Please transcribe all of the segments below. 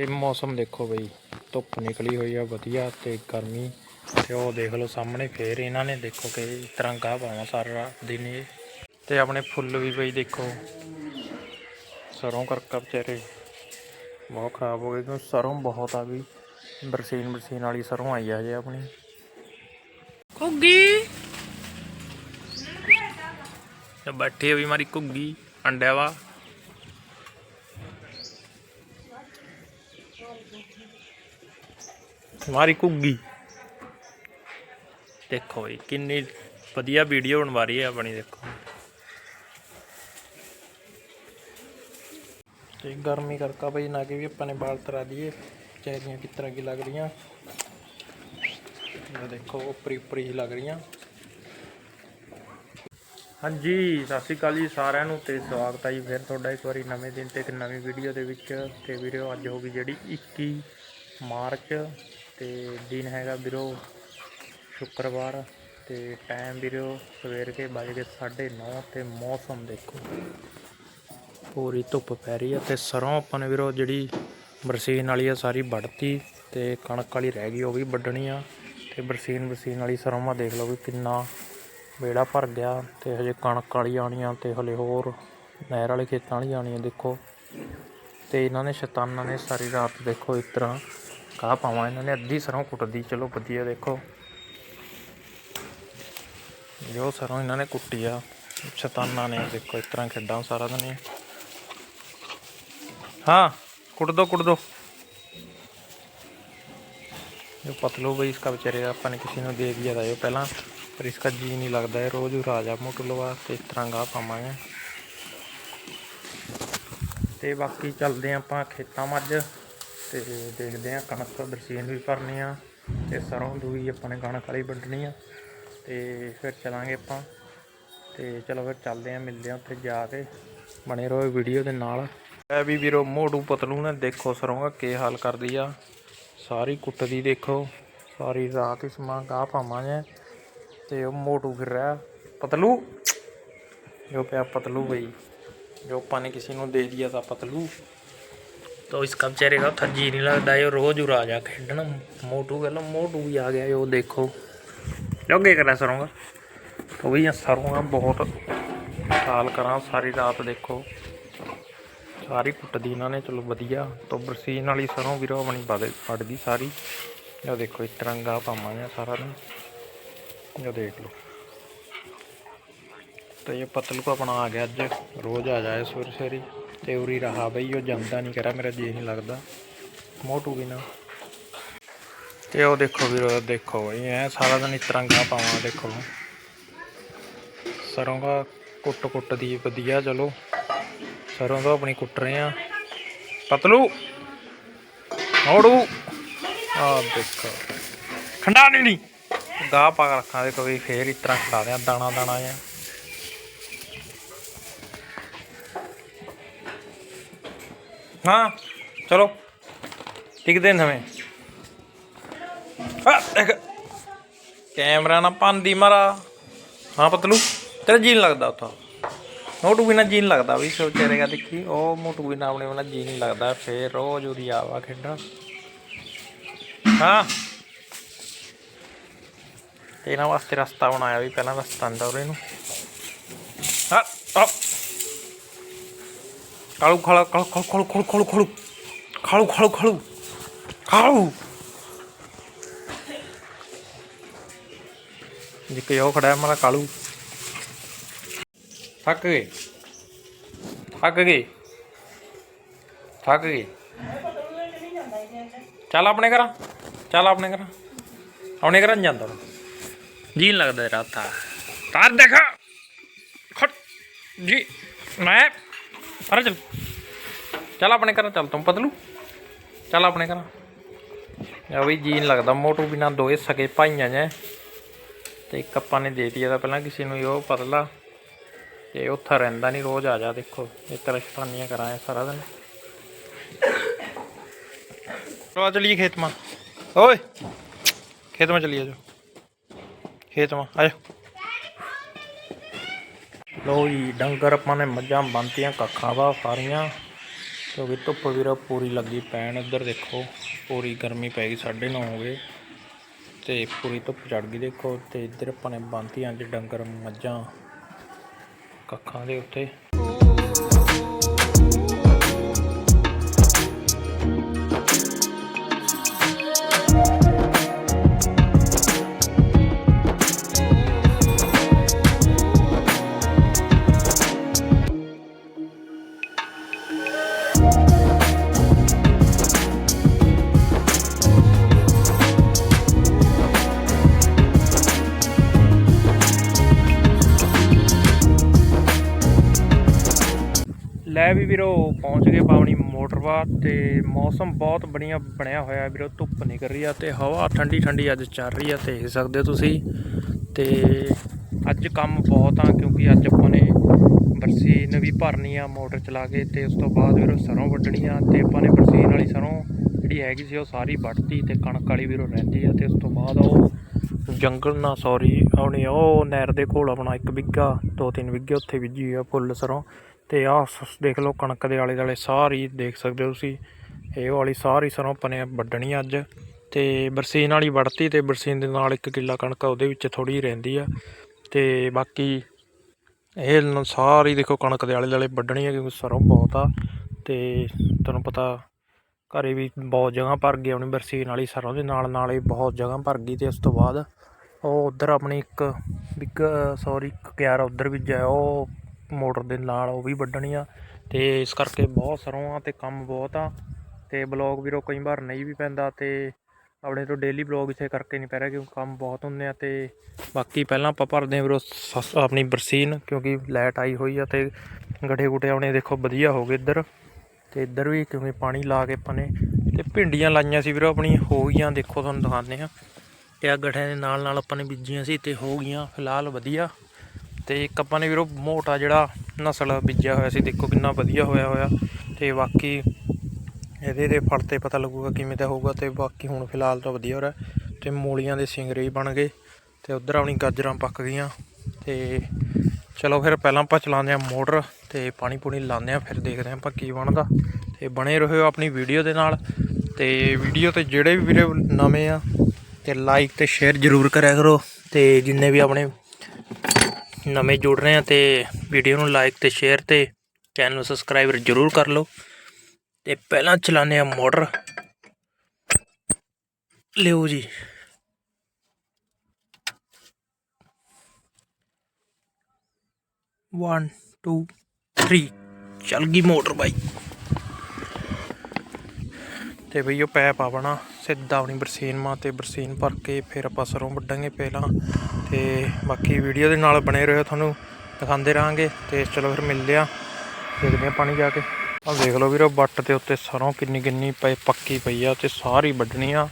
ਤੇ ਮੌਸਮ ਦੇਖੋ ਬਈ ਧੁੱਪ ਨਿਕਲੀ ਹੋਈ ਆ ਵਧੀਆ ਤੇ ਗਰਮੀ। ਤੇ ਉਹ ਦੇਖ ਲਓ ਸਾਹਮਣੇ ਫੇਰ ਇਹਨਾਂ ਨੇ ਦੇਖੋ ਕਿ ਇਸ ਤਰ੍ਹਾਂ ਗਾਹ ਪਾਵਾਂ ਸਾਰਾ ਦਿਨ ਇਹ। ਤੇ ਆਪਣੇ ਫੁੱਲ ਵੀ ਬਈ ਦੇਖੋ ਸਰੋਂ ਕਰਕਾ ਵਿਚਾਰੇ ਬਹੁਤ ਖਰਾਬ ਹੋ ਗਏ ਕਿਉਂ ਸਰੋਂ ਬਹੁਤ ਆ ਗਈ ਬਰਸੀਨ ਬਰਸੀਨ ਵਾਲੀ ਸਰੋਂ ਆਈ ਆ ਜੇ ਆਪਣੀ। ਘੁੱਗੀ। ਤੇ ਬੈਠੀ ਹੋਈ ਮਾਰੀ ਘੁੱਗੀ ਅੰਡਿਆ ਵਾ ਮਾਰੀ ਘੁੱਗੀ। ਦੇਖੋ ਜੀ ਕਿੰਨੀ ਵਧੀਆ ਵੀਡੀਓ ਬਣਵਾ ਰਹੀ ਹੈ ਆਪਣੀ, ਦੇਖੋ। ਤੇ ਗਰਮੀ ਕਰਕਾ ਬਈ ਨਾ ਕਿ ਵੀ ਆਪਾਂ ਨੇ ਬਾਲ ਤਰਾ ਦੀਏ ਚੈਰੀਆਂ ਕਿਸ ਤਰ੍ਹਾਂ ਕੀ ਲੱਗ ਰਹੀਆਂ। ਦੇਖੋ ਉੱਪਰੀ ਉੱਪਰੀ ਹੀ ਲੱਗ ਰਹੀਆਂ। ਹਾਂਜੀ, ਸਤਿ ਸ਼੍ਰੀ ਅਕਾਲ ਜੀ ਸਾਰਿਆਂ ਨੂੰ ਤੇ ਸਵਾਗਤ ਹੈ ਜੀ ਫਿਰ ਤੁਹਾਡਾ ਇੱਕ ਵਾਰੀ ਨਵੇਂ ਦਿਨ ਤੇ ਇੱਕ ਨਵੀਂ ਵੀਡੀਓ ਦੇ ਵਿੱਚ। ਤੇ ਵੀਡੀਓ ਅੱਜ ਹੋ ਗਈ ਜਿਹੜੀ 21 ਮਾਰਚ ਤੇ ਦਿਨ ਹੈਗਾ ਵੀਰੋ ਸ਼ੁੱਕਰਵਾਰ। ਤੇ ਟਾਈਮ ਵੀਰੋ ਸਵੇਰ ਕੇ ਵੱਜ ਕੇ 9:30 ਤੇ ਮੌਸਮ ਦੇਖੋ। ਪੂਰੀ ਧੁੱਪ ਪੈ ਰਹੀ ਹੈ ਤੇ ਸਰੋਂ ਆਪਾਂ ਨੇ ਵੀਰੋ ਜਿਹੜੀ ਬਰਸੀਨ ਵਾਲੀ ਆ ਸਾਰੀ ਵੱਢਤੀ ਤੇ ਕਣਕ ਵਾਲੀ ਰਹਿ ਗਈ, ਉਹ ਵੀ ਵੱਢਣੀ ਆ। ਤੇ ਬਰਸੀਨ ਬਰਸੀਨ ਵਾਲੀ ਸਰੋਂ ਮਾ ਦੇਖ ਲਓ ਵੀ ਕਿੰਨਾ ਬੇੜਾ ਭਰ ਗਿਆ ਤੇ ਹਜੇ ਕਣਕ ਵਾਲੀ ਆਣੀ ਆ ਤੇ ਹਲੇ ਹੋਰ ਨਹਿਰ ਵਾਲੇ ਖੇਤਾਂ ਵਾਲੀ ਆਣੀ ਆ ਦੇਖੋ ਤੇ ਇਹਨਾਂ ਨੇ ਸ਼ੈਤਾਨਾਂ ਨੇ ਸਾਰੀ ਰਾਤ ਦੇਖੋ ਇਸ ਤਰ੍ਹਾਂ ਕਾਹ ਪਾਵਾਂ ਇਹਨਾਂ ਨੇ ਅੱਧੀ ਸਰੋਂ ਕੁੱਟਦੀ ਚਲੋ ਵਧੀਆ ਦੇਖੋ ਜੋ ਸਰੋਂ ਇਹਨਾਂ ਨੇ ਕੁੱਟੀ ਆ ਸ਼ੈਤਾਨਾਂ ਨੇ ਦੇਖੋ ਇਸ ਤਰ੍ਹਾਂ ਖੇਡਾਂ ਸਾਰਾ ਦਿਨ ਇਹ। हाँ कुट दो कुट दो जो पतलू भाई इसका बेचारे अपन ने किसी ने दे दिया था ये पहला पर इसका जी नहीं लगता है रोज राजा मोटू वास्ते इस तरह गा पावांगे ਤੇ ਬਾਕੀ ਚੱਲਦੇ ਆਂ ਆਪਾਂ ਖੇਤਾਂ ਮੱਝ ਤੇ ਦੇਖਦੇ ਆਂ ਕਣਕ ਬਰਸੀਨ ਵੀ ਭਰਨੀ ਆ ਤੇ ਸਰੋਂ ਦੂਈ ਆਪਾਂ ਨੇ ਕਣਕ ਵਾਲੀ ਵੱਢਣੀ ਆ ਤੇ ਫਿਰ ਚਲਾਂਗੇ ਆਪਾਂ ਤੇ ਚਲੋ ਫਿਰ ਚੱਲਦੇ ਆਂ ਮਿਲਦੇ ਆਂ ਉੱਥੇ ਜਾ ਕੇ ਬਣੇ ਰਹੋ ਵੀਡੀਓ ਦੇ ਨਾਲ ਐ ਵੀ ਵੀਰੋ ਮੋਟੂ ਪਤਲੂ ਨੇ ਦੇਖੋ ਸਰੋਂਗਾ ਕੀ ਹਾਲ ਕਰਦੀ ਆ ਸਾਰੀ ਕੁੱਟਦੀ ਦੇਖੋ ਸਾਰੀ ਰਾਤ ਇਸ ਮਾਂ ਗਾਹ ਪਾਵਾਂਗੇ ਤੇ ਉਹ ਮੋਟੂ ਫਿਰ ਰਿਹਾ ਪਤਲੂ ਜੋ ਪਿਆ ਪਤਲੂ ਬਈ ਜੋ ਆਪਾਂ ਨੇ ਕਿਸੇ ਨੂੰ ਦੇ ਦਿਆ ਤਾਂ ਪਤਲੂ तो इसका बेचारे का उत्था जी नहीं लगता ये रोज उड़ा जा खेडन मोटू कहलो मोटू भी आ गया यो देखो जो क्या कर रहा सरोंगा तो भैया सरोंगा बहुत ਸਾਲ ਕਰਾਂ ਸਾਰੀ ਰਾਤ ਦੇਖੋ ਸਾਰੀ ਕੁੱਟਦੀ ਇਹਨਾਂ ਨੇ ਚਲੋ ਵਧੀਆ ਤੋਂ ਬਰਸੀਨ ਵਾਲੀ ਸਰੋਂ ਵੀਰੋ ਆਪਣੀ ਵੱਧ ਫੜਦੀ ਸਾਰੀ ਇਹ ਦੇਖੋ ਇਸ ਤਰ੍ਹਾਂ ਗਾ ਪਾਵਾਂਗੇ ਸਾਰਾ ਦਿਨ ਇਹ ਦੇਖ ਲਓ। ਤੇ ਇਹ ਪਤਲੂ ਕੋ ਆਪਣਾ ਆ ਗਿਆ ਅੱਜ, ਰੋਜ਼ ਆ ਜਾਏ ਸਵੇਰ ਸਵੇਰੀ ਤੇ ਉਰੀ ਰਹਾ ਬਈ, ਉਹ ਜਾਂਦਾ ਨਹੀਂ ਕਰਾ ਮੇਰਾ ਜੀ ਨਹੀਂ ਲੱਗਦਾ। ਮੋਟੂ ਵੀ ਨਾ। ਤੇ ਉਹ ਦੇਖੋ ਵੀਰੋ, ਦੇਖੋ ਬਈ, ਐ ਸਾਰਾ ਦਿਨ ਇਸ ਪਾਵਾਂ, ਦੇਖੋ। ਸਰੋਂ ਦਾ ਕੁੱਟ ਕੁੱਟ ਦੀ, ਵਧੀਆ, ਚਲੋ। ਸਰੋਂ ਦਾ ਆਪਣੀ ਕੁੱਟ ਰਹੇ ਆ। ਪਤਲੂ! ਮੋੜੂ! ਆ ਦੇਖੋ। ਖੰਡਾ ਨਹੀਂ ਗਾਹ ਪਾ ਕੇ ਰੱਖਾਂ ਦੇ ਕੋਈ ਫੇਰ ਇਸ ਤਰ੍ਹਾਂ ਖਿਲਾ ਦਿਆਂ, ਦਾਣਾ ਦਾਣਾ ਜਿਹਾ। ਹਾਂ, ਚਲੋ ਟਿਕਦੇ ਨਵੇਂ ਆ ਦੇਖ ਕੈਮਰਾ ਨਾ ਪਾਂਦੀ ਮਾਰਾ। ਹਾਂ, ਪਤਲੂ, ਤੇਰਾ ਜੀ ਨਹੀਂ ਲੱਗਦਾ ਉੱਥਾ। ਮੋਟੂ ਬਿਨਾ ਜੀ ਨਹੀਂ ਲੱਗਦਾ ਵੀ ਸੋ ਚੇਰੇਗਾ ਦੇਖੀ, ਉਹ ਮੋਟੂ ਬਿਨਾ ਆਪਣੇ ਬਿਨਾ ਜੀ ਨਹੀਂ ਲੱਗਦਾ, ਫੇਰ ਰੋਜ਼ ਉਰੀ ਆਵਾ ਖੇਡਣ। ਹਾਂ। ਤੇ ਇਹਨਾਂ ਵਾਸਤੇ ਰਸਤਾ ਬਣਾਇਆ ਵੀ ਪਹਿਲਾਂ ਰਸਤਾ ਅੰਦਰ ਉਹਦੇ ਨੂੰ ਹਾਂ ਆ ਕਾਲੂ ਖਾਲੂ ਕਾਲੂ ਖਾਲੂ ਖਾਲੂ ਖਾਲੂ ਖਾਲੂ ਖਾਲੂ ਖਾਲੂ ਖਾਲੂ ਖਾਲੂ ਜਿੱਕੇ ਉਹ ਖੜਾ ਹੈ ਮੇਰਾ ਕਾਲੂ ਥੱਕ ਗਏ ਥੱਕ ਗਏ ਥੱਕ ਗਏ ਚੱਲ ਆਪਣੇ ਘਰਾਂ ਚੱਲ ਆਪਣੇ ਘਰਾਂ ਆਪਣੇ ਘਰਾਂ ਨੀ ਜਾਂਦਾ ਜੀ ਨੀ ਲੱਗਦਾ ਤੇਰਾ ਤਾਂ ਤਾਰ ਦੇਖ। ਖੜ। ਜੀ, ਮੈਂ ਅਰੇ ਚੱਲ। ਚੱਲ ਆਪਣੇ ਘਰਾਂ, ਚੱਲ ਤੂੰ ਪਤਲੂ। ਚੱਲ ਆਪਣੇ ਘਰਾਂ। ਆ ਵੀ ਜੀ ਨੀ ਲੱਗਦਾ। ਮੋਟੂ ਬਿਨਾ ਦੋਏ ਸਕੇ ਭਾਈਆਂ ਨੇ ਤੇ ਇੱਕ ਆਪਾਂ ਨੇ ਦੇ ਇਹਦਾ ਪਹਿਲਾਂ ਕਿਸੇ ਨੂੰ ਉਹ ਪਤਲਾ। ਤੇ ਉੱਥੇ ਰਹਿੰਦਾ ਨਹੀਂ, ਰੋਜ਼ ਆ ਜਾ ਦੇਖੋ। ਇਹ ਤਰ੍ਹਾਂ ਸ਼ਤਾਨੀਆਂ ਕਰਾਂ ਸਾਰਾ ਦਿਨ। ਚਲੋ ਚਲੀਏ ਖੇਤ ਮਾ। ਓਏ, ਖੇਤ ਮਾ ਚਲੀਏ ਜੋ ਖੇਤ ਮਾ ਆਜੋ ਲੋ ਜੀ, ਡੰਗਰ ਆਪਾਂ ਨੇ ਮੱਝਾਂ ਬੰਨਤੀਆਂ, ਕੱਖਾਂ ਵਾ ਸਾਰੀਆਂ ਕਿਉਂਕਿ ਧੁੱਪ ਵੀਰੋ ਪੂਰੀ ਲੱਗੀ ਪੈਣ। ਇੱਧਰ ਦੇਖੋ, ਪੂਰੀ ਗਰਮੀ ਪੈ ਗਈ 9:30 ਹੋ ਗਏ। ਤੇ ਪੂਰੀ ਧੁੱਪ ਚੜ ਗਈ, ਦੇਖੋ। ਤੇ ਇੱਧਰ ਆਪਾਂ ਨੇ ਬੰਨਤੀਆਂ ਚ ਡੰਗਰ, ਮੱਝਾਂ, ਕੱਖਾਂ ਦੇ ਉੱਤੇ। ਲੈ ਵੀ ਵੀਰੋ, ਪਹੁੰਚ ਗਏ ਪਾਵਣੀ ਮੋਟਰਵਾ ਤੇ ਮੌਸਮ ਬਹੁਤ ਬੜੀਆ ਬਣਿਆ ਹੋਇਆ ਵੀਰੋ, ਧੁੱਪ ਨਿਕਲ ਰਹੀ ਆ ਤੇ ਹਵਾ ਠੰਡੀ ਠੰਡੀ ਅੱਜ ਚੱਲ ਰਹੀ ਆ, ਦੇਖ ਸਕਦੇ ਹੋ ਤੁਸੀਂ। ਤੇ ਅੱਜ ਕੰਮ ਬਹੁਤ ਆ, ਕਿਉਂਕਿ ਅੱਜ ਆਪਾਂ ਨੇ ਬਰਸੀਨ ਵੀ ਭਰਨੀ ਆ ਮੋਟਰ ਚਲਾ ਕੇ ਤੇ ਉਸ ਤੋਂ ਬਾਅਦ ਵੀਰੋ ਸਰੋਂ ਵੱਢਣੀ ਆ ਤੇ ਆਪਾਂ ਨੇ ਬਰਸੀਨ ਵਾਲੀ ਸਰੋਂ ਜਿਹੜੀ ਹੈਗੀ ਸੀ ਉਹ ਸਾਰੀ ਵੱਢਤੀ ਤੇ ਕਣਕ ਵਾਲੀ ਵੀਰੋ ਰਹਿੰਦੀ ਆ ਤੇ ਉਸ ਤੋਂ ਬਾਅਦ ਉਹ ਜੰਗਲ ਨਾ ਸੌਰੀ ਆਉਣੀ ਉਹ ਨਹਿਰ ਦੇ ਕੋਲ ਆਪਣਾ ਇੱਕ ਵਿੱਗਾ, ਦੋ ਤਿੰਨ ਵਿੱਗੇ ਉੱਥੇ ਬੀਜੀ ਆ ਫੁੱਲ ਸਰੋਂ। ਤੇ ਆਹ ਦੇਖ ਲਓ ਕਣਕ ਦੇ ਆਲੇ ਦੁਆਲੇ ਸਾਰੀ ਦੇਖ ਸਕਦੇ ਹੋ ਤੁਸੀਂ। ਇਹ ਵਾਲੀ ਸਾਰੀ ਸਰੋਂ ਪਨੇ ਵੱਢਣੀ ਅੱਜ। ਤੇ ਬਰਸੀਨ ਵਾਲੀ ਵੜਤੀ ਤੇ ਬਰਸੀਨ ਦੇ ਨਾਲ ਇੱਕ ਕਿੱਲਾ ਕਣਕ ਉਹਦੇ ਵਿੱਚ ਥੋੜੀ ਰਹਿੰਦੀ ਆ। ਤੇ ਬਾਕੀ ਇਹ ਸਾਰੀ ਦੇਖੋ ਕਣਕ ਦੇ ਆਲੇ ਦੁਆਲੇ ਵੱਢਣੀ ਆ ਕਿਉਂਕਿ ਸਰੋਂ ਬਹੁਤ ਆ। ਤੇ ਤੁਹਾਨੂੰ ਪਤਾ ਘਰੇ ਵੀ ਬਹੁਤ ਜਗ੍ਹਾ ਭਰ ਗਈ ਆਪਣੀ ਬਰਸੀਨ ਵਾਲੀ ਸਰੋਂ ਦੇ ਨਾਲ ਨਾਲ ਇਹ ਬਹੁਤ ਜਗ੍ਹਾ ਭਰ ਗਈ ਤੇ ਉਸ ਤੋਂ ਬਾਅਦ ਉਹ ਉਧਰ ਆਪਣੀ ਇੱਕ ਬਿੱਗ ਸੌਰੀ ਇੱਕ ਉਧਰ ਵੀ ਜਾ, ਉਹ ਮੋਟਰ ਦੇ ਨਾਲ ਉਹ ਵੀ ਵੱਢਣੀ ਆ। ਤੇ ਇਸ ਕਰਕੇ ਬਹੁਤ ਸਰੋਂ ਆ ਤੇ ਕੰਮ ਬਹੁਤ ਆ। ਤੇ ਬਲੌਗ ਵੀਰੋ ਕਈ ਵਾਰ ਨਹੀਂ ਵੀ ਪੈਂਦਾ ਤੇ ਆਪਣੇ ਤੋਂ ਡੇਲੀ ਬਲੌਗ ਇਸੇ ਕਰਕੇ ਨਹੀਂ ਪੈ ਰਿਹਾ ਕਿਉਂਕਿ ਕੰਮ ਬਹੁਤ ਹੁੰਦੇ ਆ ਤੇ ਬਾਕੀ ਪਹਿਲਾਂ ਆਪਾਂ ਭਰਦੇ ਆ ਵੀਰੋ ਸ- ਆਪਣੀ ਬਰਸੀਨ ਕਿਉਂਕਿ ਲਾਈਟ ਆਈ ਹੋਈ ਆ ਤੇ ਗੜੇ ਗੁੱਟੇ ਆਉਣੇ ਦੇਖੋ ਵਧੀਆ ਹੋ ਗਏ ਇੱਧਰ। ਤੇ ਇੱਧਰ ਵੀ ਕਿਉਂਕਿ ਪਾਣੀ ਲਾ ਕੇ ਆਪਾਂ ਨੇ ਤੇ ਭਿੰਡੀਆਂ ਲਾਈਆਂ ਸੀ ਵੀਰੋ ਆਪਣੀ ਹੋ ਗਈਆਂ ਦੇਖੋ ਤੁਹਾਨੂੰ ਦਿਖਾਉਂਦੇ ਆ ਤੇ ਆ ਗਠਿਆਂ ਦੇ ਨਾਲ ਨਾਲ ਆਪਾਂ ਨੇ ਬੀਜੀਆਂ ਸੀ ਤੇ ਹੋ ਗਈਆਂ, ਫਿਲਹਾਲ ਵਧੀਆ। ਤੇ ਇੱਕ ਆਪਾਂ ਨੇ ਵੀਰੋ ਮੋਟਾ ਜਿਹੜਾ ਨਸਲ ਬੀਜਿਆ ਹੋਇਆ ਸੀ, ਦੇਖੋ ਕਿੰਨਾ ਵਧੀਆ ਹੋਇਆ ਹੋਇਆ। ਤੇ ਬਾਕੀ ਇਹਦੇ ਦੇ ਫਲ ਤੇ ਪਤਾ ਲੱਗੂਗਾ ਕਿਵੇਂ ਦਾ ਹੋਊਗਾ ਤੇ ਬਾਕੀ ਹੁਣ ਫਿਲਹਾਲ ਤਾਂ ਵਧੀਆ ਹੋ ਰਿਹਾ। ਤੇ ਮੂਲੀਆਂ ਦੇ ਸਿੰਗਰੇ ਹੀ ਬਣ ਗਏ ਤੇ ਉਧਰ ਆਪਣੀ ਗਾਜਰਾਂ ਪੱਕ ਗਈਆਂ। ਤੇ ਚਲੋ ਫਿਰ ਪਹਿਲਾਂ ਆਪਾਂ ਚਲਾਉਂਦੇ ਆ ਮੋਟਰ ਤੇ ਪਾਣੀ ਪੂਣੀ ਲਾਉਂਦੇ ਆ ਫਿਰ ਦੇਖਦੇ ਆ ਆਪਾਂ ਕੀ ਬਣਦਾ। ਤੇ ਬਣੇ ਰਹੋ ਆਪਣੀ ਵੀਡੀਓ ਦੇ ਨਾਲ। ਤੇ ਵੀਡੀਓ ਤੇ ਜਿਹੜੇ ਵੀ ਵੀਰੇ ਨਵੇਂ ਆ, ਤੇ ਲਾਈਕ ਤੇ ਸ਼ੇਅਰ ਜ਼ਰੂਰ ਕਰਿਆ ਕਰੋ। ਤੇ ਜਿੰਨੇ ਵੀ ਆਪਣੇ ਨਵੇਂ ਜੁੜ ਰਹੇ ਆ ਤੇ ਵੀਡੀਓ ਨੂੰ ਲਾਈਕ ਤੇ ਸ਼ੇਅਰ ਤੇ ਚੈਨਲ ਨੂੰ ਸਬਸਕ੍ਰਾਈਬ ਜ਼ਰੂਰ ਕਰ ਲਓ। ਤੇ ਪਹਿਲਾਂ ਚਲਾਉਂਦੇ ਆ ਮੋਟਰ ਲਿਓ ਜੀ। ਵਨ ਟੂ ਥ੍ਰੀ ਚੱਲ ਗਈ ਮੋਟਰ ਬਾਈ। ਤੇ ਬਈ ਉਹ ਪੈਪ ਆਪਣਾ, ਸਿੱਧਾ ਆਪਣੀ ਬਰਸੀਨ ਮਾ ਤੇ ਬਰਸੀਨ ਭਰ ਕੇ ਫਿਰ ਆਪਾਂ ਸਰੋਂ ਵੱਢਾਂਗੇ ਪਹਿਲਾਂ ਤੇ ਬਾਕੀ ਵੀਡੀਓ ਦੇ ਨਾਲ ਬਣੇ ਰਹੋ, ਤੁਹਾਨੂੰ ਦਿਖਾਉਂਦੇ ਰਹਾਂਗੇ ਤੇ ਚਲੋ ਫਿਰ ਮਿਲਦੇ ਆ ਦੇਖਦੇ ਆ ਪਾਣੀ ਜਾ ਕੇ। ਆਹ ਦੇਖ ਲਓ ਵੀਰੋ ਬੱਟ ਦੇ ਉੱਤੇ ਸਰੋਂ ਕਿੰਨੀ ਕਿੰਨੀ ਪਈ, ਪੱਕੀ ਪਈ ਆ ਤੇ ਸਾਰੀ ਵੱਢਣੀ ਆ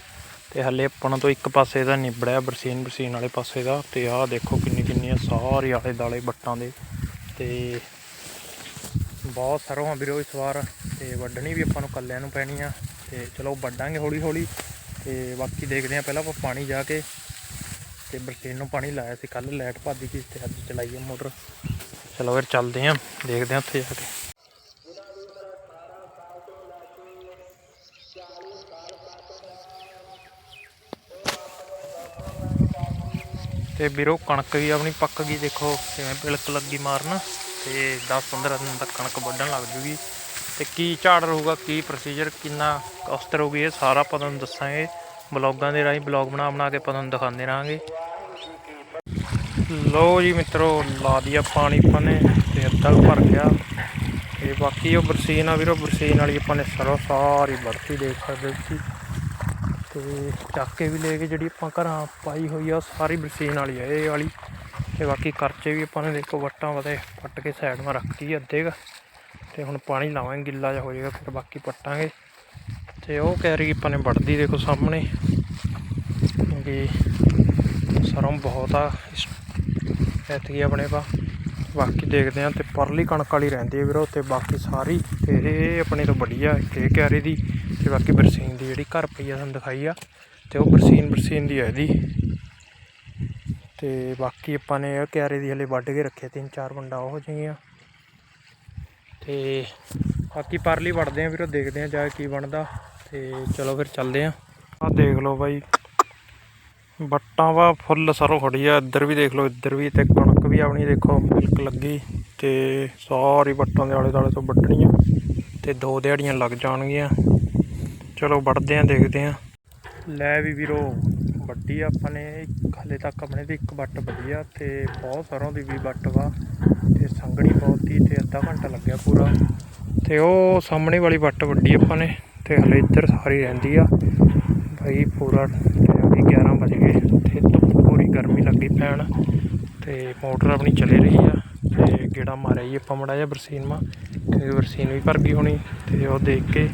ਤੇ ਹੱਲੇ ਆਪਣਾ ਤੋਂ ਇੱਕ ਪਾਸੇ ਦਾ ਨਿਬੜਿਆ, ਬਰਸੀਨ ਬਰਸੀਨ ਵਾਲੇ ਪਾਸੇ ਦਾ ਤੇ ਆਹ ਦੇਖੋ ਕਿੰਨੀ ਕਿੰਨੀ ਆ, ਸਾਰੀ ਆਲੇ ਦਾਲੇ ਬੱਟਾਂ ਦੇ ਤੇ ਬਹੁਤ ਸਰੋਂ ਆ ਵੀਰੋ ਇਸ ਵਾਰ ਤੇ ਵੱਢਣੀ ਵੀ ਆਪਾਂ ਨੂੰ ਕੱਲਿਆਂ ਨੂੰ ਪੈਣੀ ਆ। ਤੇ ਚਲੋ ਵੱਢਾਂਗੇ ਹੌਲੀ ਹੌਲੀ ਤੇ ਬਾਕੀ ਦੇਖਦੇ ਆ ਪਹਿਲਾਂ ਆਪਾਂ ਪਾਣੀ ਜਾ ਕੇ ਤੇ ਬਰਸੀਨ ਨੂੰ ਪਾਣੀ ਲਾਇਆ ਸੀ ਕੱਲ ਲਾਈਟ ਭੱਜ ਗਈ ਤੇ ਅੱਜ ਚਲਾਈ ਆ ਮੋਟਰ। ਚਲੋ ਫਿਰ ਚੱਲਦੇ ਆ ਦੇਖਦੇ ਆ ਉੱਥੇ ਜਾ ਕੇ। ਤੇ ਵੀਰੋ ਕਣਕ ਵੀ ਆਪਣੀ ਪੱਕ ਗਈ, ਦੇਖੋ ਕਿਵੇਂ ਪਿਲਕ ਲੱਗੀ ਮਾਰਨ ਤੇ 10-15 ਦਿਨ ਤੱਕ ਕਣਕ ਵੱਢਣ ਲੱਗ ਜੂਗੀ। ਤੇ ਕੀ ਝਾੜ ਰਹੂਗਾ, ਕੀ ਪ੍ਰੋਸੀਜਰ ਕਿੰਨਾ ਕਸਤ ਰਹੂਗੀ ਇਹ ਸਾਰਾ ਆਪਾਂ ਤੁਹਾਨੂੰ ਦੱਸਾਂਗੇ। ਬਲੌਗਾਂ ਦੇ ਰਾਹੀਂ ਬਲੌਗ ਬਣਾ ਬਣਾ ਕੇ ਆਪਾਂ ਤੁਹਾਨੂੰ ਦਿਖਾਉਂਦੇ ਰਹਾਂਗੇ। ਲੋ ਜੀ ਮਿੱਤਰੋ, ਲਾ ਦਿਆ ਪਾਣੀ ਪਾਣੇ ਤੇ ਅੱਧਾ ਕੁ ਭਰ ਗਿਆ। ਤੇ ਬਾਕੀ ਉਹ ਬਰਸੀਨ ਆ ਵੀਰੋ, ਬਰਸੀਨ ਵਾਲੀ ਆਪਾਂ ਨੇ ਸਰੋਂ ਸਾਰੀ ਵਰਤੀ ਦੇਖ ਸਕਦੇ ਸੀ ਤੁਸੀਂ। ਤੇ ਚੱਕ ਕੇ ਵੀ ਲੈ ਕੇ ਜਿਹੜੀ ਆਪਾਂ ਘਰਾਂ ਪਾਈ ਹੋਈ ਆ, ਉਹ ਸਾਰੀ ਬਰਸੀਨ ਵਾਲੀ ਆ, ਇਹ ਵਾਲੀ। ਤੇ ਬਾਕੀ ਕਰਚੇ ਵੀ ਆਪਾਂ ਨੇ ਦੇਖੋ, ਵੱਟਾਂ ਵਤੇ ਪੱਟ ਕੇ ਸਾਈਡ 'ਮਾ ਰੱਖਤੀ ਅੱਧੇ ਕੁ। ਤੇ ਹੁਣ ਪਾਣੀ ਲਾਵਾਂਗੇ, ਗਿੱਲਾ ਜਿਹਾ ਹੋ ਜਾਏਗਾ, ਫਿਰ ਬਾਕੀ ਪੱਟਾਂਗੇ। ਤੇ ਉਹ ਕੈਰੀ ਆਪਾਂ ਨੇ ਵੱਢਦੀ ਦੇਖੋ ਸਾਹਮਣੇ। ਕਿਉਂਕਿ ਸਰੋਂ ਬਹੁਤ ਆ ਐਤਕੀ ਆਪਣੇ ਪਾ। ਬਾਕੀ ਦੇਖਦੇ ਆ ਤੇ ਪਰਲੀ ਕਣਕ ਵਾਲੀ ਰਹਿੰਦੀ ਹੈ ਵੀਰੋ, ਤੇ ਬਾਕੀ ਸਾਰੀ ਇਹ ਆਪਣੇ ਤੋਂ ਵੱਡੀ ਆ ਇਹ ਕਿਆਰੀ ਦੀ, ਤੇ ਬਾਕੀ ਬਰਸੀਨ ਦੀ ਜਿਹੜੀ ਘਰ ਪਈ ਆ, ਤੁਹਾਨੂੰ ਦਿਖਾਈ ਆ। ਤੇ ਉਹ ਬਰਸੀਨ ਬਰਸੀਨ ਦੀ ਹੈ ਇਹਦੀ। ਤੇ ਬਾਕੀ ਆਪਾਂ ਨੇ ਇਹ ਕਿਆਰੇ ਦੀ ਹਲੇ ਵੱਢ ਕੇ ਰੱਖੇ ਤਿੰਨ ਚਾਰ ਵੰਡਾ ਉਹ ਜਿਹੀਆਂ। ਤੇ ਬਾਕੀ ਪਰਲੀ ਵੜਦੇ ਆ ਵੀਰੋ ਦੇਖਦੇ ਆ ਜਾ ਕੇ ਕੀ ਬਣਦਾ ਤੇ ਚਲੋ ਫਿਰ ਚੱਲਦੇ ਆ। ਆ ਦੇਖ ਲਓ ਬਾਈ ਬੱਟਾਂ ਵਾ ਫੁੱਲ ਸਰੋਂ ਖੜੀ ਆ ਇੱਧਰ ਵੀ ਦੇਖ ਲਓ ਇੱਧਰ ਵੀ ਤੇ ਕਣਕ ਵੀ ਆਪਣੀ ਦੇਖੋ ਮਿਲਕ ਲੱਗੀ ਤੇ ਸਾਰੀ ਬੱਟਾਂ ਦੇ ਆਲੇ ਦੁਆਲੇ ਤੋਂ ਵੱਢਣੀਆਂ ਤੇ ਦੋ ਦਿਹਾੜੀਆਂ ਲੱਗ ਜਾਣਗੀਆਂ। ਚਲੋ ਵੱਢਦੇ ਆ ਦੇਖਦੇ ਆ। ਲੈ ਵੀ ਵੀਰੋ ਵੱਡੀ ਆਪਾਂ ਨੇ ਹਲੇ ਤੱਕ ਆਪਣੇ ਤੇ ਇੱਕ ਵੱਟ ਵੱਢੀ ਆ ਤੇ ਬਹੁਤ ਸਰੋਂ ਦੀ ਵੀ ਵੱਟ ਵਾ। ਤੇ ਸੰਗਣੀ ਬਹੁਤ ਤੇ ਅੱਧਾ ਘੰਟਾ ਲੱਗਿਆ ਪੂਰਾ। ਤੇ ਉਹ ਸਾਹਮਣੇ ਵਾਲੀ ਵੱਟ ਵੱਡੀ ਆਪਾਂ ਨੇ, ਤੇ ਹਲੇ ਇੱਧਰ ਸਾਰੀ ਰਹਿੰਦੀ ਆ। ਭਾਈ ਪੂਰਾ ਵੀ 11 ਵਜ ਗਏ। ਤੇ ਧੁੱਪ ਪੂਰੀ ਗਰਮੀ ਲੱਗੀ ਪੈਣ ਤੇ ਮੋਟਰ ਆਪਣੀ ਚੱਲੇ ਰਹੀ ਆ। ਤੇ ਗੇੜਾ ਮਾਰਿਆ ਜੀ ਆਪਾਂ ਮੜਾ ਜਿਹਾ ਬਰਸੀਨ ਮਾ। ਕਿਉਂਕਿ ਬਰਸੀਨ ਵੀ ਭਰ ਗਈ ਹੋਣੀ। ਤੇ ਉਹ ਦੇਖ ਕੇ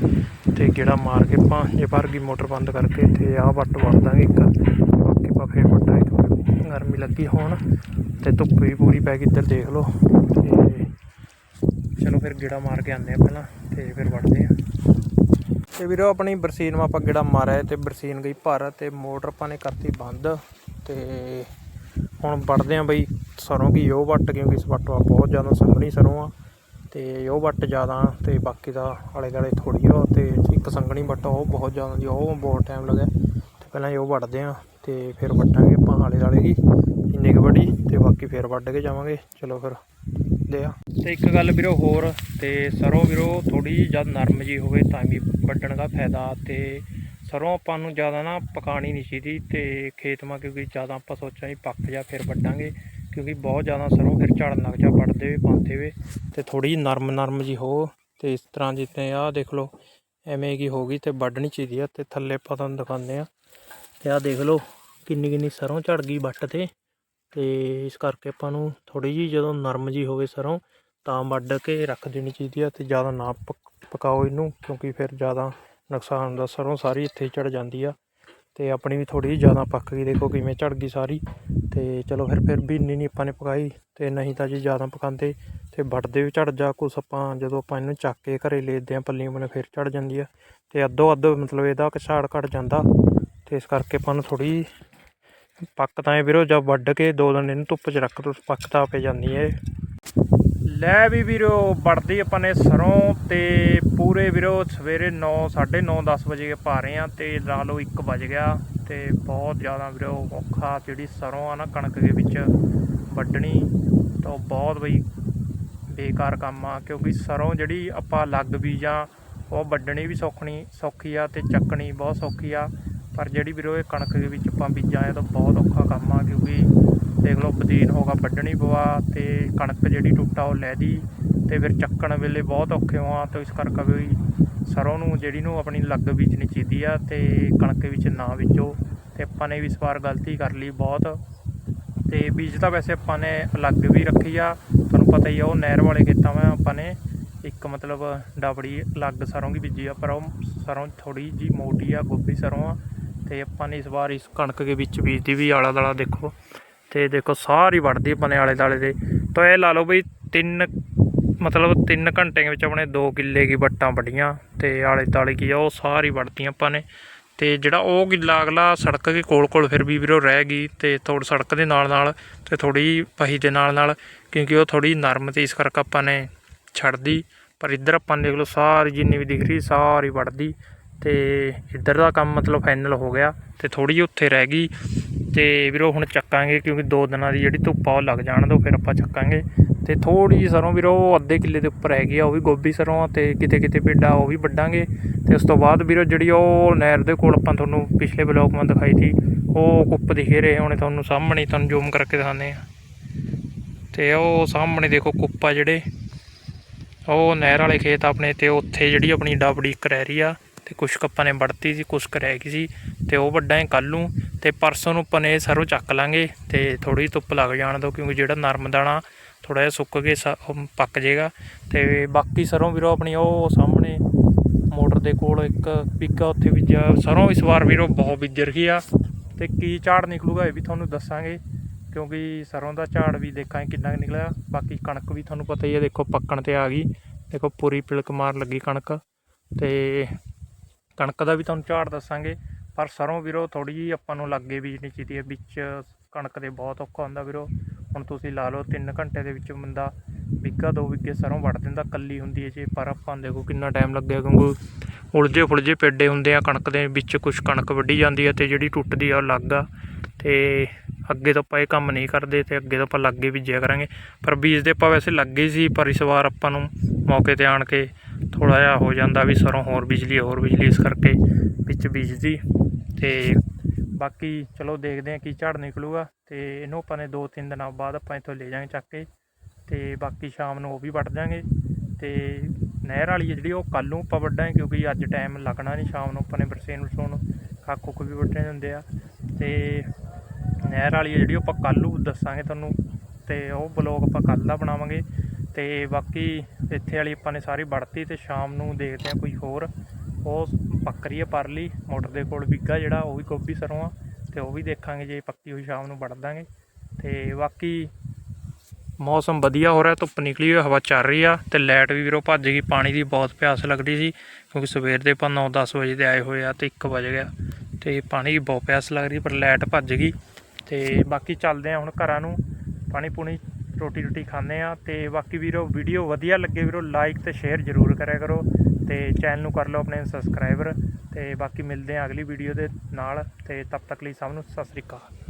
ਤੇ ਗੇੜਾ ਮਾਰ ਕੇ ਆਪਾਂ ਜੇ ਭਰ ਗਈ ਮੋਟਰ ਬੰਦ ਕਰਕੇ ਤੇ ਆਹ ਵੱਟ ਵੜ ਦਾਂਗੇ ਇੱਕ। ਬਾਕੀ ਆਪਾਂ ਫੇਰ ਵੱਡਾ ਗਰਮੀ ਲੱਗੀ ਹੋਣ। ਤੇ ਧੁੱਪ ਵੀ ਪੂਰੀ ਪੈ ਗਈ ਇੱਧਰ ਦੇਖ ਲਓ। ਤੇ ਚਲੋ ਫਿਰ ਗੇੜਾ ਮਾਰ ਕੇ ਆਉਂਦੇ ਆ ਪਹਿਲਾਂ, ਤੇ ਫਿਰ ਵੜਦੇ ਆ। ਤੇ ਵੀਰੋ, ਆਪਣੀ ਬਰਸੀਨ ਮਾ ਆਪਾਂ ਗੇੜਾ ਮਾਰਿਆ ਤੇ ਬਰਸੀਨ ਗਈ ਭਰ ਤੇ ਮੋਟਰ ਆਪਾਂ ਨੇ ਕਰਤੀ ਬੰਦ। ਤੇ ਹੁਣ ਵੜਦੇ ਆ ਬਈ, ਸਰੋਂ ਕੀ ਉਹ ਵੱਟ, ਕਿਉਂਕਿ ਇਸ ਵੱਟ ਬਹੁਤ ਜ਼ਿਆਦਾ ਸੰਘਣੀ ਸਰੋਂ ਆ। ਤੇ ਉਹ ਵੱਟ ਜ਼ਿਆਦਾ, ਤੇ ਬਾਕੀ ਦਾ ਆਲੇ ਦੁਆਲੇ ਥੋੜੀ ਆ, ਤੇ ਇੱਕ ਸੰਘਣੀ ਵੱਟ ਉਹ ਬਹੁਤ ਜ਼ਿਆਦਾ ਦੀ, ਉਹ ਬਹੁਤ ਟਾਈਮ ਲੱਗਿਆ। ਤੇ ਪਹਿਲਾਂ ਇਹ ਉਹ ਵੱਢਦੇ ਆ, ਤੇ ਫਿਰ ਵੱਟਾਂਗੇ ਆਪਾਂ ਆਲੇ ਦੁਆਲੇ ਦੀ ਇੰਨੇ ਕੁ ਵੱਡੀ ਤੇ ਬਾਕੀ ਫਿਰ ਵੱਢ ਕੇ ਜਾਵਾਂਗੇ। ਚਲੋ ਫਿਰ, ਦੇ ਆ। ਤੇ ਇੱਕ ਗੱਲ ਵੀਰੋ ਹੋਰ, ਤੇ ਸਰੋਂ ਵੀਰੋ ਥੋੜੀ ਜਦ ਨਰਮ ਜੀ ਹੋਵੇ ਤਾਂ ਵੀ ਵੱਢਣ ਦਾ ਫਾਇਦਾ ਤੇ ਸਰੋਂ ਆਪਾਂ ਨੂੰ ਜ਼ਿਆਦਾ ਨਾ ਪਕਾਣੀ ਨਹੀਂ ਚਾਹੀਦੀ ਤੇ ਖੇਤ ਮਾ ਕਿਉਂਕਿ ਜ਼ਿਆਦਾ ਆਪਾਂ ਸੋਚਾਂ ਵੀ ਪੱਕ ਜਾ ਫਿਰ ਵੱਢਾਂਗੇ ਕਿਉਂਕਿ ਬਹੁਤ ਜ਼ਿਆਦਾ ਸਰੋਂ ਫਿਰ ਝੜਨ ਲੱਗ ਜਾ ਵੱਢਦੇ ਵੀ ਪਾਉਂਦੇ ਵੇ ਤੇ ਥੋੜੀ ਨਰਮ ਨਰਮ ਜੀ ਹੋ ਤੇ ਇਸ ਤਰ੍ਹਾਂ ਜਿੱਤੇ ਆਹ ਦੇਖ ਲਓ, ਐਵੇਂ ਕੀ ਹੋ ਗਈ ਤੇ ਵੱਢਣੀ ਚਾਹੀਦੀ ਆ ਤੇ ਥੱਲੇ ਆਪਾਂ ਤੁਹਾਨੂੰ ਦਿਖਾਉਂਦੇ ਆ। ਤੇ ਆਹ ਦੇਖ ਲਓ ਕਿੰਨੀ ਕਿੰਨੀ ਸਰੋਂ ਝੜ ਗਈ ਵੱਟ ਤੇ। ਅਤੇ ਇਸ ਕਰਕੇ ਆਪਾਂ ਨੂੰ ਥੋੜ੍ਹੀ ਜਿਹੀ ਜਦੋਂ ਨਰਮ ਜਿਹੀ ਹੋਵੇ ਸਰ੍ਹੋਂ ਤਾਂ ਵੱਢ ਕੇ ਰੱਖ ਦੇਣੀ ਚਾਹੀਦੀ ਆ ਅਤੇ ਜ਼ਿਆਦਾ ਨਾ ਪਕ- ਪਕਾਓ ਇਹਨੂੰ, ਕਿਉਂਕਿ ਫਿਰ ਜ਼ਿਆਦਾ ਨੁਕਸਾਨ ਹੁੰਦਾ ਸਰ੍ਹੋਂ ਸਾਰੀ ਇੱਥੇ ਝੜ ਜਾਂਦੀ ਆ ਅਤੇ ਆਪਣੀ ਵੀ ਥੋੜ੍ਹੀ ਜਿਹੀ ਜ਼ਿਆਦਾ ਪੱਕ ਗਈ, ਦੇਖੋ ਕਿਵੇਂ ਝੜ ਗਈ ਸਾਰੀ ਅਤੇ ਚਲੋ ਫਿਰ ਫਿਰ ਵੀ ਇੰਨੀ ਨਹੀਂ ਆਪਾਂ ਨੇ ਪਕਾਈ ਅਤੇ ਨਹੀਂ ਤਾਂ ਜੇ ਜ਼ਿਆਦਾ ਪਕਾਉਂਦੇ ਅਤੇ ਵੱਢਦੇ ਵੀ ਝੜ ਜਾ, ਕੁਛ ਆਪਾਂ ਜਦੋਂ ਆਪਾਂ ਇਹਨੂੰ ਚੱਕ ਕੇ ਘਰੇ ਲੇਦੇ ਆ ਪੱਲੀਆਂ ਬਣੇ ਫਿਰ ਝੜ ਜਾਂਦੀ ਆ ਅਤੇ ਅੱਧੋ ਅੱਧ ਮਤਲਬ ਇਹਦਾ ਕਛਾੜ ਘਟ ਜਾਂਦਾ ਅਤੇ ਇਸ ਕਰਕੇ ਆਪਾਂ ਨੂੰ ਥੋੜੀ ਪੱਕ ਤਾਂ ਇਹ ਵੀਰੋ ਜਦ ਵੱਢ ਕੇ ਦੋ ਦਿਨ ਇਹਨੂੰ ਧੁੱਪ 'ਚ ਰੱਖ ਦੋ, ਪੱਕ ਤਾਂ ਪੈ ਜਾਂਦੀ ਹੈ ਲੈ ਵੀ ਵੀਰੋ ਵੜਦੀ ਆਪਾਂ ਨੇ ਸਰੋਂ ਤੇ ਪੂਰੇ ਵੀਰੋ ਸਵੇਰੇ 9 9:30 10 ਵਜੇ ਪਾ ਰਹੇ ਆ ਤੇ ਲਾ ਲਓ 1 ਵਜ ਗਿਆ ਤੇ ਬਹੁਤ ਜ਼ਿਆਦਾ ਵੀਰੋ ਔਖਾ ਜਿਹੜੀ ਸਰੋਂ ਆ ਨਾ ਕਣਕ ਦੇ ਵਿੱਚ ਵੱਢਣੀ, ਤਾਂ ਬਹੁਤ ਬਈ ਬੇਕਾਰ ਕੰਮ ਆ, ਕਿਉਂਕਿ ਸਰੋਂ ਜਿਹੜੀ ਆਪਾਂ ਲੱਗ ਬੀਜਾਂ ਉਹ ਵੱਢਣੀ ਵੀ ਸੌਖਣੀ, ਸੌਖੀ ਆ ਤੇ ਚੱਕਣੀ ਬਹੁਤ ਸੌਖੀ ਆ। ਪਰ ਜਿਹੜੀ ਵੀਰੋ ਇਹ ਕਣਕ ਦੇ ਵਿੱਚ ਆਪਾਂ ਬੀਜਾਂ ਇਹ ਤਾਂ ਬਹੁਤ ਔਖਾ ਕੰਮ ਆ ਕਿਉਂਕਿ ਦੇਖ ਲਓ ਬਦੀਨ ਹੋਗਾ ਵੱਢਣੀ ਪਵਾ ਤੇ ਕਣਕ ਜਿਹੜੀ ਟੁੱਟਾ ਉਹ ਲੈ ਦੀ ਤੇ ਫਿਰ ਚੱਕਣ ਵੇਲੇ ਬਹੁਤ ਔਖੇ ਹੋਆ ਤਾਂ ਇਸ ਕਰਕੇ ਵੀ ਸਰੋਂ ਨੂੰ ਜਿਹੜੀ ਨੂੰ ਆਪਣੀ ਲੱਗ ਬੀਜਣੀ ਚਾਹੀਦੀ ਆ ਤੇ ਕਣਕ ਵਿੱਚ ਨਾ ਬੀਜੋ ਤੇ ਆਪਾਂ ਨੇ ਵੀ ਇਸ ਵਾਰ ਗਲਤੀ ਕਰ ਲਈ ਬਹੁਤ ਤੇ ਬੀਜ ਤਾਂ ਵੈਸੇ ਆਪਾਂ ਨੇ ਅਲੱਗ ਵੀ ਰੱਖੀ ਆ, ਤੁਹਾਨੂੰ ਪਤਾ ਹੀ ਆ ਉਹ ਨਹਿਰ ਵਾਲੇ ਖੇਤਾਂ ਵਿੱਚ ਆਪਾਂ ਨੇ। ਇੱਕ ਮਤਲਬ ਡਾਬੜੀ ਅਲੱਗ ਸਰੋਂ ਦੀ ਬੀਜੀ ਆ, ਪਰ ਉਹ ਸਰੋਂ ਥੋੜੀ ਜੀ ਮੋਟੀ ਆ, ਗੋਭੀ ਸਰੋਂ ਆ। ਤੇ ਆਪਾਂ ਨੇ ਇਸ ਵਾਰ ਇਸ ਕਣਕ ਦੇ ਵਿੱਚ ਬੀਜਦੀ ਵੀ ਆਲਾ ਦਾਲਾ ਦੇਖੋ। ਤੇ ਦੇਖੋ ਸਾਰੀ ਵੜਦੀ ਆਪਾਂ ਨੇ ਆਲੇ ਦਾਲੇ ਦੇ ਤਾਂ ਇਹ ਲਾ ਲਓ ਬਈ ਤਿੰਨ, ਮਤਲਬ 3 ਘੰਟੇ ਵਿੱਚ ਆਪਣੇ 2 ਕਿੱਲੇ ਕੀ ਵੱਟਾਂ ਵੱਡੀਆਂ ਤੇ ਆਲੇ ਦਾਲੇ ਕੀ ਆ, ਉਹ ਸਾਰੀ ਵੜਦੀਆਂ ਆਪਾਂ ਨੇ। ਤੇ ਜਿਹੜਾ ਉਹ ਗਿੱਲਾ ਅਗਲਾ ਸੜਕ ਦੇ ਕੋਲ ਕੋਲ ਫਿਰ ਵੀ ਵੀਰੋ ਰਹਿ ਗਈ ਤੇ ਥੋੜ ਸੜਕ ਦੇ ਨਾਲ ਨਾਲ ਤੇ ਥੋੜੀ ਪਹੀ ਦੇ ਨਾਲ ਨਾਲ ਕਿਉਂਕਿ ਉਹ ਥੋੜੀ ਨਰਮ ਤੇ ਇਸ ਕਰਕੇ ਆਪਾਂ ਨੇ ਛੱਡਦੀ। ਪਰ ਇੱਧਰ ਆਪਾਂ ਨੇ ਦੇਖ ਲਓ ਸਾਰੀ ਜਿੰਨੀ ਵੀ ਦਿਖ ਰਹੀ ਸਾਰੀ ਵੜਦੀ ਤੇ ਇੱਧਰ ਦਾ ਕੰਮ ਮਤਲਬ ਫਾਈਨਲ ਹੋ ਗਿਆ ਤੇ ਥੋੜੀ ਜਿਹੀ ਉੱਥੇ ਰਹਿ ਗਈ ਤੇ ਵੀਰੋ ਹੁਣ ਚੱਕਾਂਗੇ ਕਿਉਂਕਿ ਦੋ ਦਿਨਾਂ ਦੀ ਜਿਹੜੀ ਧੁੱਪ ਆ ਉਹ ਲੱਗ ਜਾਣ ਦੋ, ਫਿਰ ਆਪਾਂ ਚੱਕਾਂਗੇ। ਤੇ ਥੋੜੀ ਜਿਹੀ ਸਰੋਂ ਵੀਰੋ ਉਹ ਅੱਧੇ ਕਿੱਲੇ ਦੇ ਉੱਪਰ ਹੈਗੀ ਆ, ਉਹ ਵੀ ਗੋਭੀ ਸਰੋਂ ਆ ਤੇ ਕਿਤੇ ਕਿਤੇ ਪੇਡਾ ਉਹ ਵੀ ਵੱਢਾਂਗੇ। ਤੇ ਉਸ ਤੋਂ ਬਾਅਦ ਵੀਰੋ ਜਿਹੜੀ ਉਹ ਨਹਿਰ ਦੇ ਕੋਲ ਆਪਾਂ ਤੁਹਾਨੂੰ ਪਿਛਲੇ ਬਲੌਗ ਮੈਂ ਦਿਖਾਈ ਸੀ, ਉਹ ਕੁੱਪ ਦਿਖੇ ਰਹੇ ਹੋਣੇ ਤੁਹਾਨੂੰ ਸਾਹਮਣੇ, ਤੁਹਾਨੂੰ ਜ਼ੂਮ ਕਰਕੇ ਦਿਖਾਉਂਦੇ ਆ ਤੇ ਉਹ ਸਾਹਮਣੇ ਦੇਖੋ ਕੁੱਪ ਆ ਜਿਹੜੇ, ਉਹ ਨਹਿਰ ਵਾਲੇ ਖੇਤ ਆਪਣੇ ਤੇ ਉੱਥੇ ਜਿਹੜੀ ਆਪਣੀ ਡਾਬੜੀ ਇੱਕ ਰਹਿ ਰਹੀ ਆ। ਤੇ ਕੁਛ ਕੱਪਾਂ ਨੇ ਵੜਤੀ ਸੀ, ਕੁਛ ਕੁ ਰਹਿ ਗਈ ਸੀ ਤੇ ਉਹ ਵੱਡਾ ਹੈ ਕੱਲ ਨੂੰ ਤੇ ਪਰਸੋਂ ਨੂੰ ਆਪਾਂ ਨੇ ਸਰੋਂ ਚੱਕ ਲਾਂਗੇ ਤੇ ਥੋੜੀ ਧੁੱਪ ਲੱਗ ਜਾਣ ਦੋ ਕਿਉਂਕਿ ਜਿਹੜਾ ਨਰਮ ਦਾਣਾ ਥੋੜਾ ਜਿਹਾ ਸੁੱਕ ਕੇ ਸ- ਪੱਕ ਜਾਏਗਾ ਤੇ ਬਾਕੀ ਸਰੋਂ ਵੀਰੋ ਆਪਣੀ ਉਹ ਸਾਹਮਣੇ ਮੋਟਰ ਦੇ ਕੋਲ ਇੱਕ ਪਿੱਕਾ ਉੱਥੇ ਵੀ ਸਰੋਂ ਇਸ ਵਾਰ ਵੀਰੋ ਬਹੁਤ ਬੀਜ ਰਹੀ ਆ ਤੇ ਕੀ ਝਾੜ ਨਿਕਲੂਗਾ ਇਹ ਵੀ ਤੁਹਾਨੂੰ ਦੱਸਾਂਗੇ ਕਿਉਂਕਿ ਸਰੋਂ ਦਾ ਝਾੜ ਵੀ ਦੇਖਾਂ ਕਿੰਨਾ ਕੁ ਨਿਕਲਿਆ, ਬਾਕੀ ਕਣਕ ਵੀ ਤੁਹਾਨੂੰ ਪਤਾ ਹੀ ਹੈ ਦੇਖੋ ਪੱਕਣ ਤੇ ਆ ਗਈ, ਦੇਖੋ ਪੂਰੀ ਪਿਲਕ ਮਾਰ ਲੱਗੀ ਕਣਕ ਤੇ ਕਣਕ ਦਾ ਵੀ ਤੁਹਾਨੂੰ ਝਾੜ ਦੱਸਾਂਗੇ, ਪਰ ਸਰੋਂ ਵੀਰੋ ਥੋੜੀ ਜਿਹੀ ਆਪਾਂ ਨੂੰ ਲੱਗੇ ਬੀਜਣੀ ਚਾਹੀਦੀ ਹੈ ਵਿੱਚ ਕਣਕ ਦੇ ਬਹੁਤ ਔਖਾ ਹੁੰਦਾ ਵੀਰੋ। ਹੁਣ ਤੁਸੀਂ ਲਾ ਲਓ 3 ਘੰਟੇ ਦੇ ਵਿੱਚ ਬੰਦਾ ਵਿੱਗਾ ਦੋ ਵਿੱਗੇ ਸਰੋਂ ਵੱਢ ਦਿੰਦਾ, ਕੱਲੀ ਹੁੰਦੀ ਹੈ ਜੇ, ਪਰ ਆਪਾਂ ਦੇਖੋ ਕਿੰਨਾ ਟਾਈਮ ਲੱਗਿਆ ਕਿਉਂਕਿ ਉਲਝੇ ਫੁਲਝੇ ਪੇਡੇ ਹੁੰਦੇ ਆ ਕਣਕ ਦੇ ਵਿੱਚ ਕੁਝ ਕਣਕ ਵੱਢੀ ਜਾਂਦੀ ਹੈ ਤੇ ਜਿਹੜੀ ਟੁੱਟਦੀ ਆ ਉਹ ਅਲੱਗ ਆ। ਤੇ ਅੱਗੇ ਤੋਂ ਆਪਾਂ ਇਹ ਕੰਮ ਨਹੀਂ ਕਰਦੇ ਤੇ ਅੱਗੇ ਤੋਂ ਆਪਾਂ ਲੱਗੇ ਬੀਜਿਆ ਕਰਾਂਗੇ। ਪਰ ਬੀਜਦੇ ਆਪਾਂ ਵੈਸੇ ਲੱਗੇ ਸੀ, ਪਰ ਇਸ ਵਾਰ ਆਪਾਂ ਨੂੰ ਮੌਕੇ ਤੇ ਆਣ ਕੇ ਥੋੜਾ ਜਿਹਾ ਹੋ ਜਾਂਦਾ ਵੀ ਸਰੋਂ ਹੋਰ ਬਿਜਲੀ ਹੋਰ ਬਿਜਲੀ ਇਸ ਕਰਕੇ ਵਿੱਚ ਬੀਜਦੀ। ਤੇ ਬਾਕੀ ਚਲੋ ਦੇਖਦੇ ਹਾਂ ਕੀ ਝੜ ਨਿਕਲੂਗਾ। ਤੇ ਇਹਨੂੰ ਆਪਾਂ ਨੇ 2-3 ਦਿਨਾਂ ਬਾਅਦ ਆਪਾਂ ਇੱਥੋਂ ਲੈ ਜਾਾਂਗੇ ਚੱਕ ਕੇ। ਤੇ ਬਾਕੀ ਸ਼ਾਮ ਨੂੰ ਉਹ ਵੀ ਵੱਢ ਦਿਆਂਗੇ। ਤੇ ਨਹਿਰ ਵਾਲੀ ਹੈ ਜਿਹੜੀ ਉਹ ਕੱਲ੍ਹ ਨੂੰ ਆਪਾਂ ਵੱਢਾਂਗੇ ਕਿਉਂਕਿ ਅੱਜ ਟਾਈਮ ਲੱਗਣਾ ਨਹੀਂ, ਸ਼ਾਮ ਨੂੰ ਆਪਾਂ ਨੇ ਬਰਸੇਨ ਬਰਸੂਨ ਕੱਖ ਕੁੱਖ ਵੀ ਵੱਢਣੇ ਹੁੰਦੇ ਆ। ਤੇ ਨਹਿਰ ਵਾਲੀ ਹੈ ਜਿਹੜੀ ਉਹ ਆਪਾਂ ਕੱਲ੍ਹ ਨੂੰ ਦੱਸਾਂਗੇ ਤੁਹਾਨੂੰ। ਤੇ ਉਹ ਬਲੌਗ ਆਪਾਂ ਕੱਲ੍ਹ ਦਾ ਬਣਾਵਾਂਗੇ। ਤੇ ਬਾਕੀ ਇੱਥੇ ਵਾਲੀ ਆਪਾਂ ਨੇ ਸਾਰੀ ਵੜਤੀ ਤੇ ਸ਼ਾਮ ਨੂੰ ਦੇਖਦੇ ਹਾਂ ਕੋਈ ਹੋਰ। ਉਹ ਪੱਕਰੀ ਹੈ ਪਰਲੀ, ਮੋਟਰ ਦੇ ਕੋਲ ਵਿੱਗਾ ਜਿਹੜਾ, ਉਹ ਵੀ ਗੋਭੀ ਸਰੋਂ ਆ, ਤੇ ਉਹ ਵੀ ਦੇਖਾਂਗੇ ਜੇ ਪੱਕੀ ਹੋਈ ਸ਼ਾਮ ਨੂੰ ਵੜ ਦਾਂਗੇ। ਤੇ ਬਾਕੀ ਮੌਸਮ ਵਧੀਆ ਹੋ ਰਿਹਾ, ਧੁੱਪ ਨਿਕਲੀ ਹੋਈ ਹਵਾ ਚੱਲ ਰਹੀ ਆ, ਤੇ ਲਾਈਟ ਵੀ ਵੀਰੋ ਭੱਜ ਗਈ, ਪਾਣੀ ਦੀ ਬਹੁਤ ਪਿਆਸ ਲੱਗਦੀ ਸੀ, ਕਿਉਂਕਿ ਸਵੇਰ ਦੇ ਆਪਾਂ 9-10 ਵਜੇ ਦੇ ਆਏ ਹੋਏ ਆ ਤੇ 1 ਵਜ ਗਿਆ, ਤੇ ਪਾਣੀ ਦੀ ਬਹੁਤ ਪਿਆਸ ਲੱਗ ਰਹੀ, ਪਰ ਲਾਈਟ ਭੱਜ ਗਈ। ਤੇ ਬਾਕੀ ਚੱਲਦੇ ਆ ਹੁਣ ਘਰਾਂ ਨੂੰ, ਪਾਣੀ ਪੂਣੀ ਰੋਟੀ ਰੋਟੀ ਖਾਂਦੇ ਆ ਤੇ ਬਾਕੀ ਵੀਰੋ ਵੀਡੀਓ ਵਧੀਆ ਲੱਗੇ ਵੀਰੋ ਲਾਈਕ ਤੇ ਸ਼ੇਅਰ ਜ਼ਰੂਰ ਕਰਿਆ ਕਰੋ ਤੇ ਚੈਨਲ ਨੂੰ ਕਰ ਲਓ ਆਪਣੇ ਸਬਸਕ੍ਰਾਈਬਰ ਤੇ ਬਾਕੀ ਮਿਲਦੇ ਆ ਅਗਲੀ ਵੀਡੀਓ ਦੇ ਨਾਲ ਤੇ ਤਬ ਤੱਕ ਲਈ ਸਭ ਨੂੰ ਸਤਿ ਸ੍ਰੀ ਅਕਾਲ।